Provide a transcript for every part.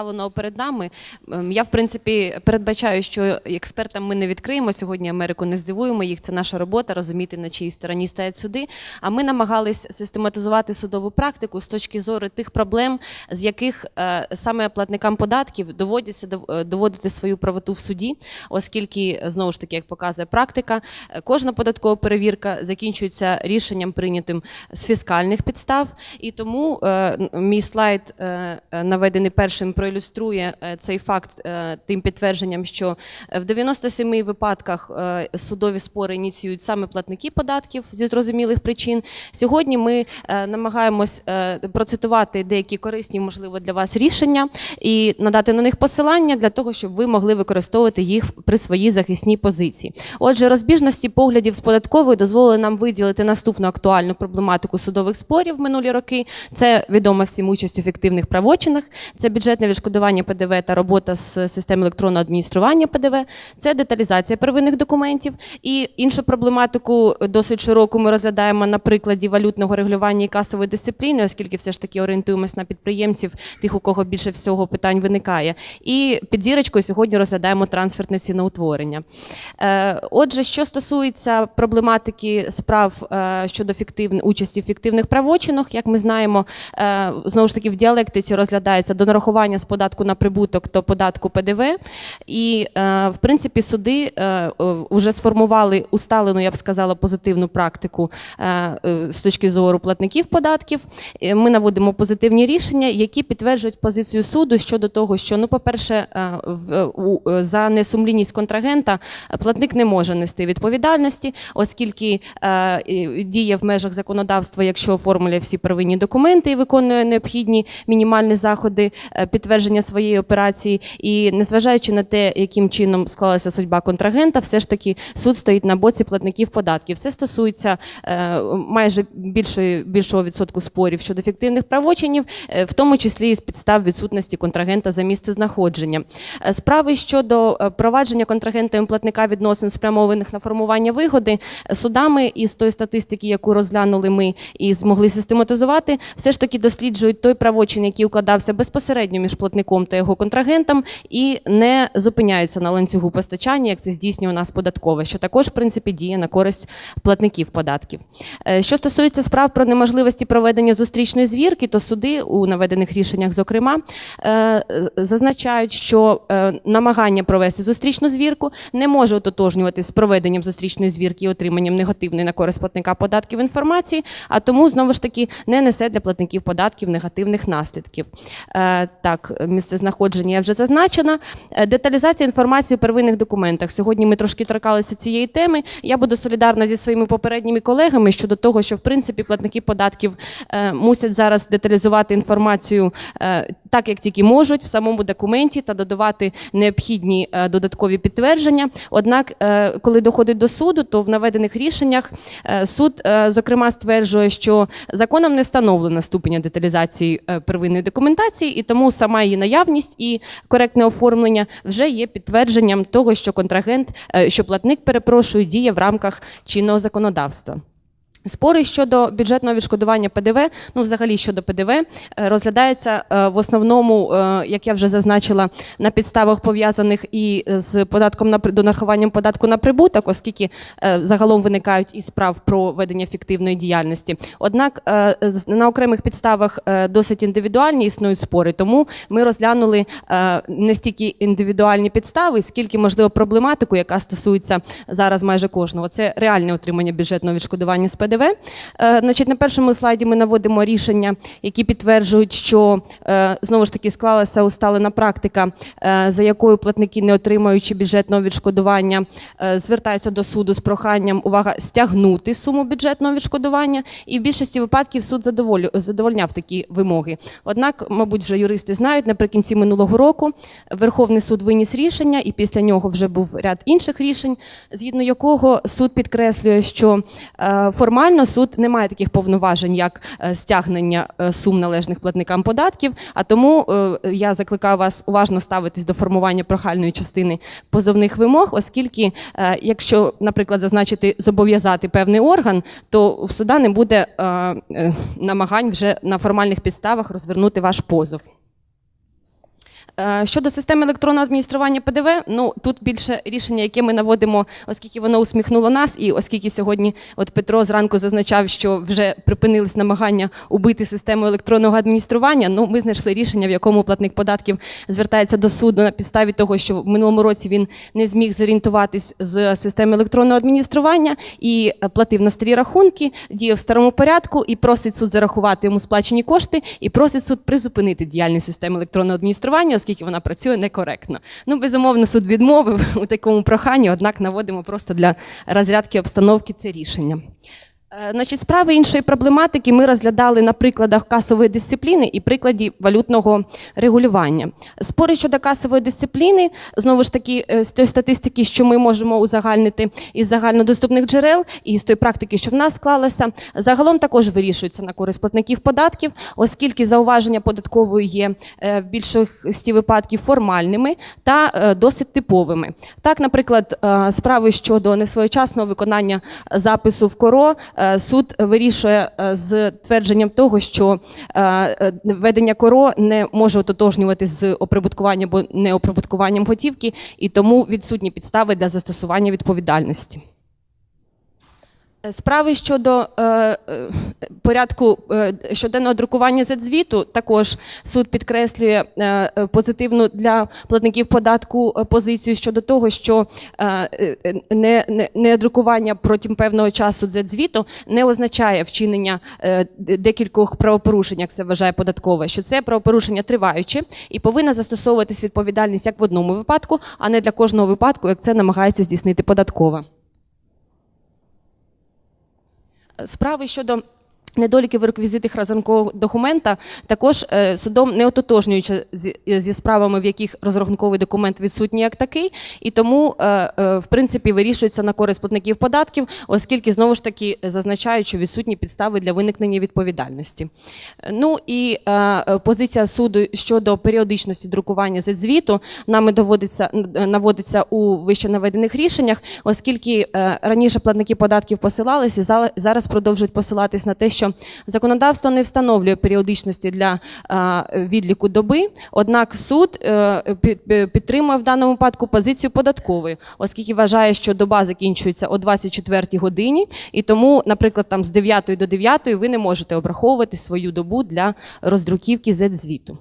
поставленого перед нами. Ем, Я, в принципі, передбачаю, що експертам ми не відкриємо сьогодні. Америку не здивуємо їх. Це наша робота, розуміти на чиїй стороні стоять суди. А ми намагались систематизувати судову практику з точки зору тих проблем, з яких е, саме платникам податків доводиться е, доводити свою правоту в суді, оскільки знову ж таки, як показує практика, е, кожна податкова перевірка закінчується рішенням прийнятим з фіскальних підстав. І тому мій слайд наведений першим проілюструє е, цей факт е, тим підтвердженням, що в 97 випадках е, судові спори ініціюють саме платники податків зі зрозумілих причин. Сьогодні ми е, намагаємось е, процитувати деякі корисні, можливо, для вас рішення і надати на них посилання для того, щоб ви могли використовувати їх при своїй захисній позиції. Отже, розбіжності поглядів з податкової дозволили нам виділити наступну актуальну проблематику судових спорів в минулі роки. Це відома всім участь у фіктивних правочинах, це бюджетне відшкодування ПДВ та робота з системи електронного адміністрування ПДВ, це деталізація первинних документів. І іншу проблематику досить широку ми розглядаємо на прикладі валютного регулювання і касової дисципліни, оскільки все ж таки орієнтуємось на підприємців, тих, у кого більше всього питань виникає. І під зірочкою сьогодні розглядаємо трансфертне ціноутворення. Е, Отже, що стосується проблематики справ е, щодо участі в фіктивних правочинах, як ми знаємо, е, знову ж таки в діалектиці розглядається до нарахування з податку на прибуток до податку ПДВ. І, е, в принципі, суди е, вже сформували усталену, я б сказала, позитивну практику е, е, з точки зору платників податків. Е, Ми наводимо позитивні рішення, які підтверджують позицію суду щодо того, що, ну, по-перше, е, е, за несумлінність контрагента е, платник не може нести відповідальності, оскільки е, діє в межах законодавства, якщо оформлює всі первинні документи і виконує необхідні мінімальні заходи е, підтвердження своєї операції. І незважаючи на те, яким чином склалася судьба контрагента, все ж таки суд стоїть на боці платників податків. Це стосується е, майже більшої більшого відсотку спорів щодо фіктивних правочинів, е, в тому числі і з підстав відсутності контрагента за місце знаходження. Е, Справи щодо е, провадження контрагентами платника відносин спрямованих на формування вигоди е, судами із тої статистики, яку розглянули ми і змогли систематизувати, все ж таки досліджують той правочин, який укладався безпосередньо між платником та його контрагентом, і не зупиняються на ланцюгу постачання, як це здійснює у нас податкове, що також в принципі діє на користь платників податків. Е, Що стосується справ про неможливості проведення зустрічної звірки, то суди у наведених рішеннях, зокрема, е, зазначають, що е, намагання провести зустрічну звірку не може ототожнюватися з проведенням зустрічної звірки і отриманням негативної на користь платника податків інформації, а тому знову ж таки не несе для платників податків негативних наслідків. Так, місце знаходження я вже зазначена. Е, Деталізація інформації у первинних документах. Сьогодні ми трошки торкалися цієї теми. Я буду солідарна зі своїми попередніми колегами щодо того, що в принципі платники податків е, мусять зараз деталізувати інформацію е, так, як тільки можуть в самому документі та додавати необхідні додаткові підтвердження. Однак, коли доходить до суду, то в наведених рішеннях суд, зокрема, стверджує, що законом не встановлено ступеня деталізації первинної документації, і тому сама її наявність і коректне оформлення вже є підтвердженням того, що контрагент, е, що платник, перепрошую, діє в рамках чинного законодавства. Спори щодо бюджетного відшкодування ПДВ, ну взагалі щодо ПДВ, е, розглядаються е, в основному, е, як я вже зазначила, на підставах пов'язаних і з податком на при- податку на прибуток, оскільки загалом виникають і справ про ведення фіктивної діяльності. Однак на окремих підставах досить індивідуальні існують спори, тому ми розглянули не стільки індивідуальні підстави, скільки можливо проблематику, яка стосується зараз майже кожного. Це реальне отримання бюджетного відшкодування з ПДВ. Е, Значить, на першому слайді ми наводимо рішення, які підтверджують, що е, знову ж таки склалася усталена практика, е, за якою платники, не отримуючи бюджетного відшкодування, звертаються до суду з проханням увага стягнути суму бюджетного відшкодування. І в більшості випадків суд задовольняв такі вимоги. Однак, мабуть, вже юристи знають, наприкінці минулого року Верховний суд виніс рішення, і після нього вже був ряд інших рішень, згідно якого суд підкреслює, що е, формально суд не має таких повноважень, як е, стягнення е, сум належних платникам податків. А тому е, я закликаю вас уважно ставитись до формування прохальної частини позовних вимог, оскільки, якщо, наприклад, зазначити зобов'язати певний орган, то в суда не буде намагань вже на формальних підставах розвернути ваш позов. Е, Щодо системи електронного адміністрування ПДВ, ну тут більше рішення, яке ми наводимо, оскільки воно усміхнуло нас, і оскільки сьогодні от Петро зранку зазначав, що вже припинились намагання убити систему електронного адміністрування. Ну ми знайшли рішення, в якому платник податків звертається до суду на підставі того, що в минулому році він не зміг зорієнтуватись з системи електронного адміністрування і е, платив на старі рахунки, діяв в старому порядку і просить суд зарахувати йому сплачені кошти, і просить суд призупинити діяльність системи електронного адміністрування, оскільки вона працює некоректно. Ну, безумовно, суд відмовив у такому проханні, однак наводимо просто для розрядки обстановки це рішення. Е, Значить, справи іншої проблематики ми розглядали на прикладах касової дисципліни і прикладі валютного регулювання. Спори щодо касової дисципліни, знову ж таки, е, з тої статистики, що ми можемо узагальнити із загальнодоступних джерел, і з тої практики, що в нас склалася, загалом також вирішуються на користь платників податків, оскільки зауваження податкової є е, в більшості випадків формальними та досить типовими. Так, наприклад, справи щодо несвоєчасного виконання запису в КОРО суд вирішує е, з твердженням того, що е, е, ведення КОРО не може ототожнювати з оприбуткуванням або неоприбуткуванням готівки, і тому відсутні підстави для застосування відповідальності. Е, Справи щодо е, е, порядку е, щоденного друкування звіту також суд підкреслює е, е, позитивну для платників податку позицію щодо того, що е, не, не, не друкування протягом певного часу звіту не означає вчинення е, декількох правопорушень, як це вважає податкова, що це правопорушення триваюче і повинна застосовуватись відповідальність як в одному випадку, а не для кожного випадку, як це намагається здійснити податкова. Справи щодо недоліків в реквізитах розрахункового документа також е, судом не ототожнюючи зі, зі справами, в яких розрахунковий документ відсутній як такий, і тому е, е, в принципі вирішується на користь платників податків, оскільки знову ж таки зазначають, що відсутні підстави для виникнення відповідальності. Е, Ну і е, е, позиція суду щодо періодичності друкування звіту нами доводиться е, наводиться у вище наведених рішеннях, оскільки е, раніше платники податків посилалися, зараз продовжують посилатись на те, що законодавство не встановлює періодичності для відліку доби. Однак суд е, під- під- підтримує в даному випадку позицію податкової, оскільки вважає, що доба закінчується о 24 годині, і тому, наприклад, там з 9 до 9 ви не можете обраховувати свою добу для роздруківки Z-звіту.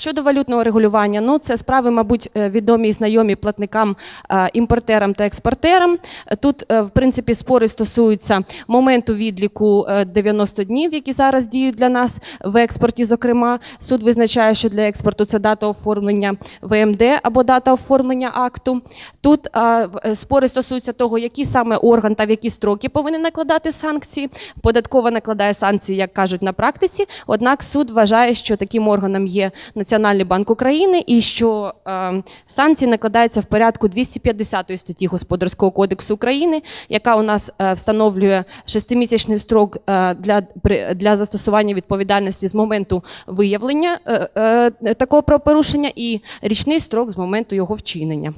Щодо валютного регулювання, ну це справи, мабуть, е, відомі і знайомі платникам, е, імпортерам та експортерам. Тут, е, в принципі, спори стосуються моменту відліку е, 90 днів, які зараз діють для нас в експорті. Зокрема, суд визначає, що для експорту це дата оформлення ВМД або дата оформлення акту. Тут спори стосуються того, який саме орган та в які строки повинен накладати санкції. Податкова накладає санкції, як кажуть на практиці. Однак суд вважає, що таким органом є Національний банк України і що е, санкції накладаються в порядку 250 статті Господарського кодексу України, яка у нас е, встановлює шестимісячний строк е, для, при- для застосування відповідальності з моменту виявлення е, е, такого правопорушення і річний строк з моменту його вчинення.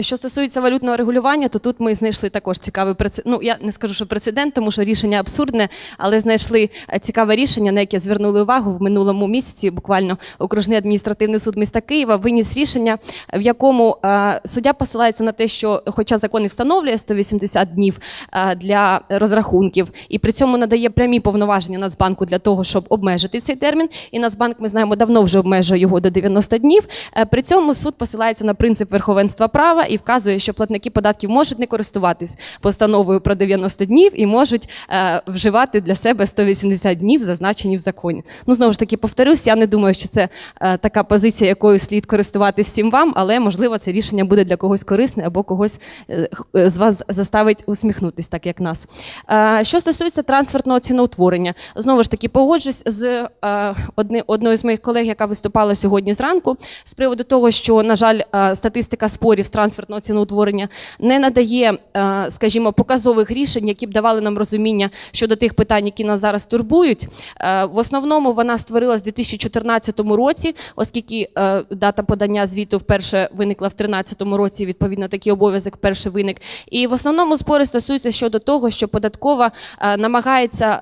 Що стосується валютного регулювання, то тут ми знайшли також цікавий прецедент. Ну я не скажу, що прецедент, тому що рішення абсурдне, але знайшли е, цікаве рішення, на яке звернули увагу в минулому місяці. Буквально окружний адміністративний суд міста Києва виніс рішення, в якому е, суддя посилається на те, що, хоча закон і встановлює 180 днів е, для розрахунків, і при цьому надає прямі повноваження Нацбанку для того, щоб обмежити цей термін. І Нацбанк, ми знаємо, давно вже обмежує його до 90 днів. При цьому суд посилається на принцип верховенства права і вказує, що платники податків можуть не користуватись постановою про 90 днів і можуть е, вживати для себе 180 днів, зазначені в законі. Ну знову ж таки, повторюсь, я не думаю, що це е, така позиція, якою слід користуватись всім вам, але можливо це рішення буде для когось корисне або когось е, з вас заставить усміхнутись, так як нас. Е, що стосується трансфертного ціноутворення, знову ж таки погоджусь з е, одни, одною з моїх колег, яка виступала сьогодні зранку, з приводу того, що, на жаль, е, статистика спорів з трансфертним трансфертного ціноутворення, не надає, е, скажімо, показових рішень, які б давали нам розуміння щодо тих питань, які нас зараз турбують. Е, В основному вона створилась у 2014 році, оскільки е, дата подання звіту вперше виникла в 2013 році. Відповідно, такий обов'язок вперше виник. І в основному спори стосуються щодо того, що податкова намагається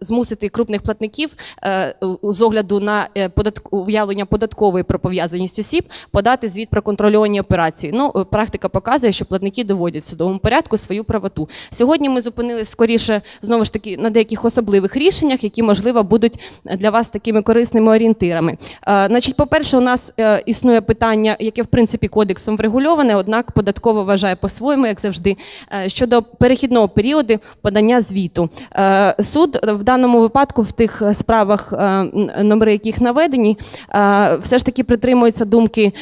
змусити крупних платників з огляду на е, податк- уявлення податкової про пов'язаність осіб подати звіт про контрольовані операції. Ну, е, практика показує, що платники доводять в судовому порядку свою правоту. Сьогодні ми зупинилися скоріше знову ж таки на деяких особливих рішеннях, які можливо будуть для вас такими корисними орієнтирами. Е, Значить, по-перше, у нас е, існує питання, яке в принципі кодексом врегульоване, однак податково вважає по-своєму, як завжди, щодо перехідного періоду подання звіту. Суд в даному випадку в тих справах, номери яких наведені, все ж таки притримується думки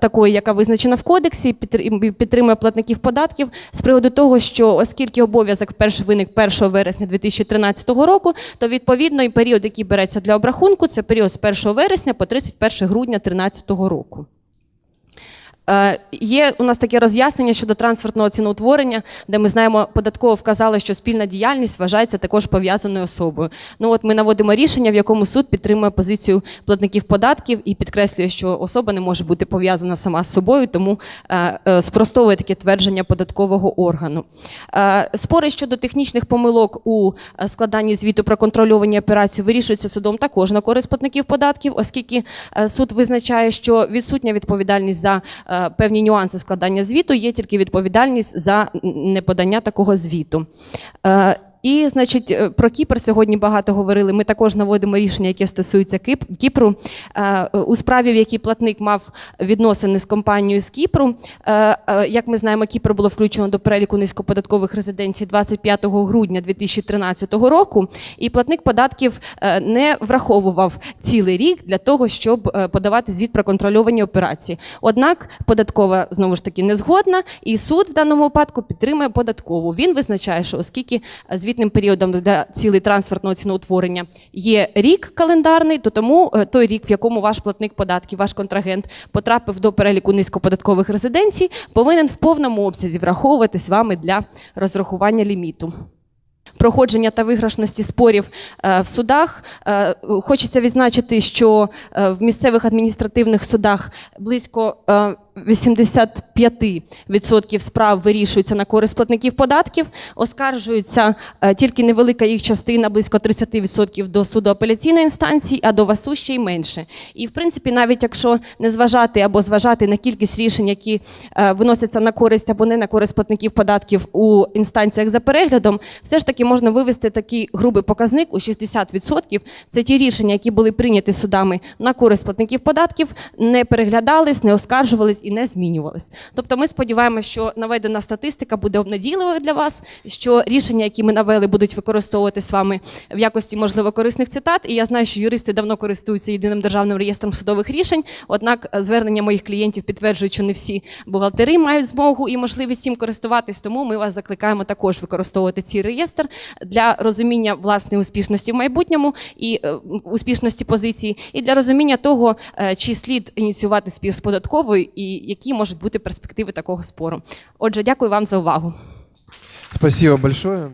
такої, яка визначена в кодексі, підтри- підтримує платників податків з приводу того, що оскільки обов'язок вперше виник 1 вересня 2013 року, то відповідно і період, який береться для обрахунку, це період з 1 вересня по 31 грудня 2013 року. Е, Є у нас таке роз'яснення щодо трансфертного ціноутворення, де ми знаємо, податково вказали, що спільна діяльність вважається також пов'язаною особою. Ну от ми наводимо рішення, в якому суд підтримує позицію платників податків і підкреслює, що особа не може бути пов'язана сама з собою, тому е, е, спростовує таке твердження податкового органу. Спори щодо технічних помилок у складанні звіту про контрольовані операції вирішуються судом також на користь платників податків, оскільки суд визначає, що відсутня відповідальність за певні нюанси складання звіту, є тільки відповідальність за неподання такого звіту. І, значить, е, про Кіпр сьогодні багато говорили. Ми також наводимо рішення, яке стосується Кіпру. Е, У справі, в якій платник мав відносини з компанією з Кіпру, е, як ми знаємо, Кіпр було включено до переліку низькоподаткових резиденцій 25 грудня 2013 року, і платник податків не враховував цілий рік для того, щоб подавати звіт про контрольовані операції. Однак податкова знову ж таки не згодна, і суд в даному випадку підтримує податкову. Він визначає, що оскільки е, звітним періодом для цілей трансфертного ціноутворення є рік календарний, то тому е, той рік, в якому ваш платник податків, ваш контрагент потрапив до переліку низькоподаткових резиденцій, повинен в повному обсязі враховуватись вами для розрахування ліміту. Проходження та виграшності спорів е, в судах Е, хочеться відзначити, що в місцевих адміністративних судах близько 85% справ вирішуються на користь платників податків, оскаржується е, тільки невелика їх частина, близько 30% до суду апеляційної інстанції, а до ВАСУ ще й менше. І в принципі, навіть якщо не зважати або зважати на кількість рішень, які е, виносяться на користь або не на користь платників податків у інстанціях за переглядом, все ж таки можна вивести такий грубий показник у 60%. Це ті рішення, які були прийняті судами на користь платників податків, не переглядались, не оскаржувались і не змінювались. Тобто, ми сподіваємося, що наведена статистика буде обнадійливою для вас, що рішення, які ми навели, будуть використовуватись з вами в якості можливо корисних цитат. І я знаю, що юристи давно користуються єдиним державним реєстром судових рішень. Однак е, звернення моїх клієнтів підтверджують, що не всі бухгалтери мають змогу і можливість їм користуватись. Тому ми вас закликаємо також використовувати цей реєстр для розуміння власної успішності в майбутньому і е, успішності позиції, і для розуміння того, е, чи слід ініціювати спір з податковою які можуть бути перспективи такого спору. Отже, дякую вам за увагу. Спасибо большое.